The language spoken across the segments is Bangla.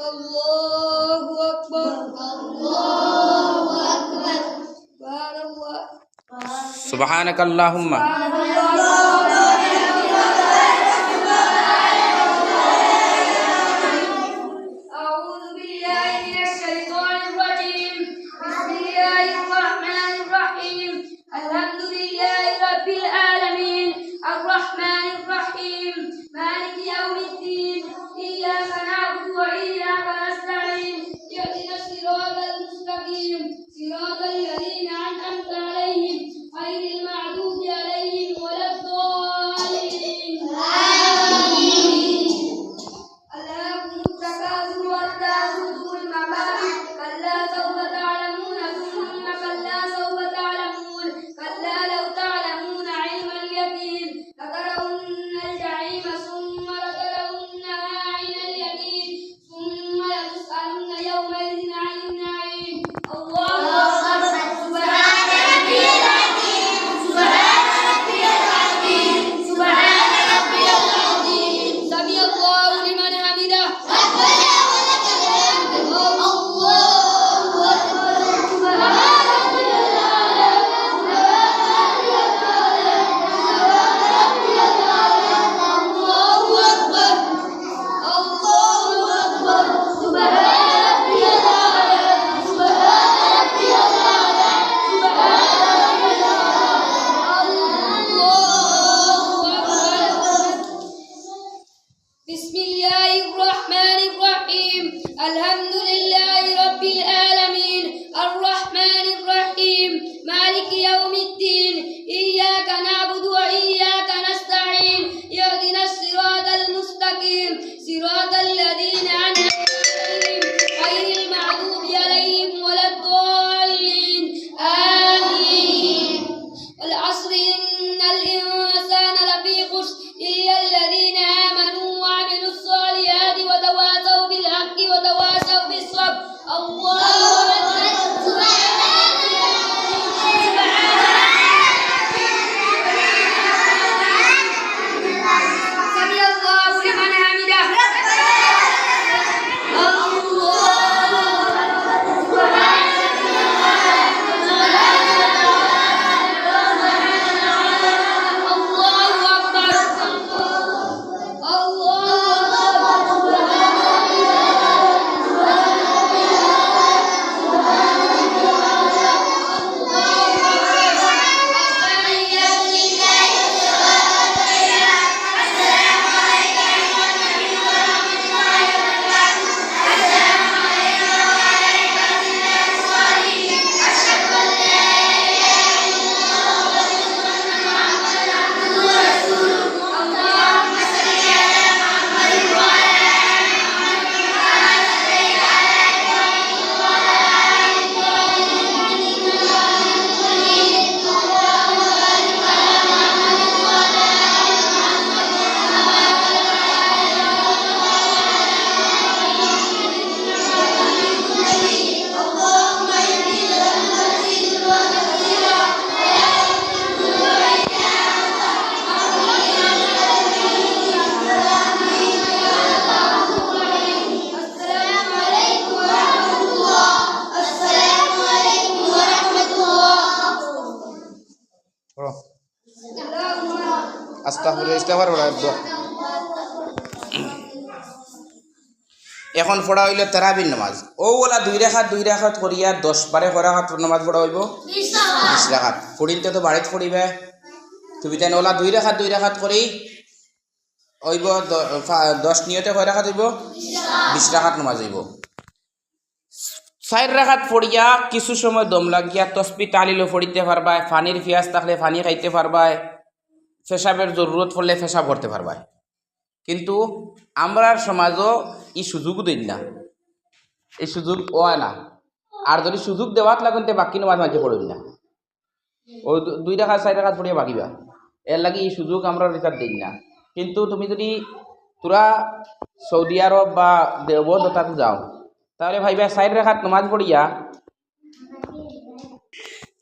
Allahu Akbar. Allahu Akbar. Subhanak Allahumma. الرحمن الرحيم. الحمد لله এখন পড়া হইল তেরাবির নামাজ। ও ওলা দুই রেখাত দুই রেখাত করিয়া দশ বারে করা হাত, নামাজ পড়া হইব? বিশ রেখাত। পড়িতে তো বাড়িত পড়িবে। তুমি তাই ওলা দুই রেখাত দুই রেখাত করি, হইব দশ নিয়তে কয় রেখাত হইব? বিশ রেখাত নামাজ হইব। চার রেখাত পড়িয়া কিছু সময় দম লাগিয়া তসবি তালিলো পড়িতে পারবায়, ফানির পিয়াজ থাকলে ফানি খাইতে পারবায়, ফেসাবের জরুরত পড়লে ফেসাব করতে পারবায়। কিন্তু আমরার সমাজও এই সুযোগ দিন না। এই সুযোগ ওয়া না। আর যদি সুযোগ দেওয়াত লাগুনতে বাকি নমাজ মাঝে পড়বেন না। ও দুই টাকা চার টাকা পড়িয়া বাকিবা এর লাগি এই সুযোগ আমরা রিচার দিন না। কিন্তু তুমি যদি তোরা সৌদি আরব বা দেওবন্দ তাতে যাও তাহলে ভাইবা চার রেখাত নমাজ পড়িয়া।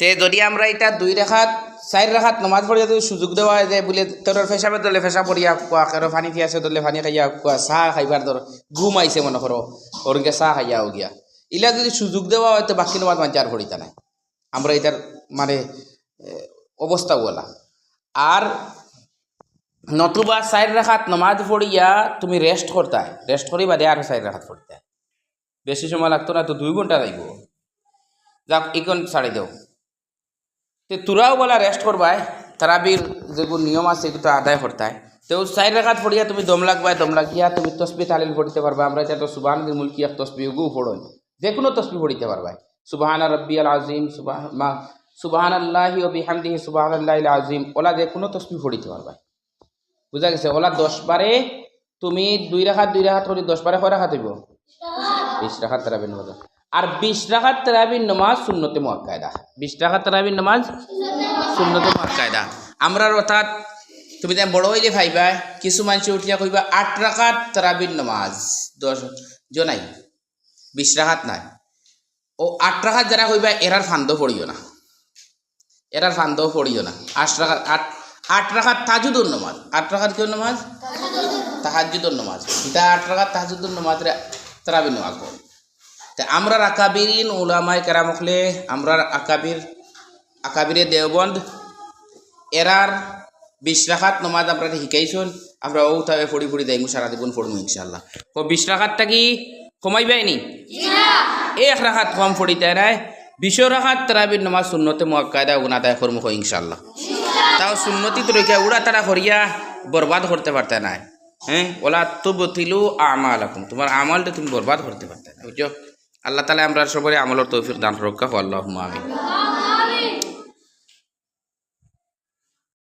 তে যদি আমরা এটা দুই রেখাত, চার রেখাত নমাজ পড়িয়া যদি সুযোগ দেওয়া হয় যে বলে তোর ফেসাবে দলে ফেসা পড়িয়া কোয়া কারও পানি পিয়াছে দলে পানি খাইয়া কোয়া চাহ খাইবার ধর ঘুম আইছে মনে করো ওরকে চাহ খাইয়া গিয়া। ইলা যদি সুযোগ দেওয়া হয় তো বাকি নমাজ মানছে আর পড়িতা নাই। আমরা এটার মানে অবস্থা বলা আর নতুবা চার রেখাত নমাজ পড়িয়া তুমি রেস্ট করতায় রেস্ট করিবা দে আর চার রেখাত পড়তায় বেশি সময় লাগতো না, তো দুই ঘণ্টা লাগব। যাক ইকন ছাড়ি দেও। তে তোরাও বলা রেস্ট করবাই। তারাবির যেগুলো নিয়ম আছে, এগুলো আদায় করতায় তো চার রেখাত পড়িয়া তুমি দম লাগবাই, দম লাগিয়া তুমি তসবি তালিল পড়িতে পারবা আমরা এটা তো সুবাহান মুলকিয়া তসবি গু পড়ই যে কোনো তসবি পড়িতে পারবাই সুবাহান রব্বি আল আজিম সুবাহ সুবাহান আল্লাহি ও বিহামদিহি সুবাহান আল্লাহ আজিম। ওলা যে কোনো তসবি পড়িতে পারবাই বুঝা গেছে? ওলা দশ বারে তুমি দুই রাখাত দুই রাখাত করে দশ বারে কয় রাখাত হইব। বিশ রাখাত তেরাবিন নামাজ। আর বিশ রাখাত তেরাবিন নামাজ শূন্যতে মোয়াক্কায়দা বিশ রাখাত তেরাবিন নামাজ শূন্যতে মোয়াক্কায়দা আমরা অর্থাৎ, তুমি তাই বড় হইলে ভাইবা, কিছু মানুষ উঠিয়া কইবা, আট রাখাত তেরাবিন নামাজ। দশ জনাই বিশ রাখাত নাই। ও আট রাখাত যারা কইবা, এরার ফান্দ পড়িও না। এরার ফান্দ পড়িও না। আট রাখাত, আট আট রাখাত তাজুদুর নামাজ। আট রাখাত কেউ নামাজ? তাহাজুদুর নামাজ। এটা আট রাখাত তাহাজুদুর নামাজ তারাবি নামাজ পড়ে তা আমরা আকাবিরিন উলামায় কেরামকলে আমরা আকাবির আকাবিরে দেওবন্দ এরার বিশ রাখাত নমাজ আমরা শিকাইছুন আমরা ও তাবে ফড়ি ফড়ি দেয় সারা জীবন পড়মু ইনশাল্লাহ ও বিশ রাখাতটা কি কমাইবাই নি? এক রাখাত কম ফড়িতে নাই বিশ রাখাত তারাবির নমাজ শূন্যতে মোয়াক্কায়দা গুণাদায় কর্ম ইনশাল্লাহ তাও সুন্নতি তো রেখে উড়া তারা করিয়া বরবাদ করতে পারতে নাই। হ্যাঁ? ওলা তো বতিলু আমাল এখন তোমার আমালটা তুমি বরবাদ করতে পারতে বুঝছ? আল্লাহ তালা আমরা সবাই আমলের তৌফিক দান রক্ষা আল্লাহ আমি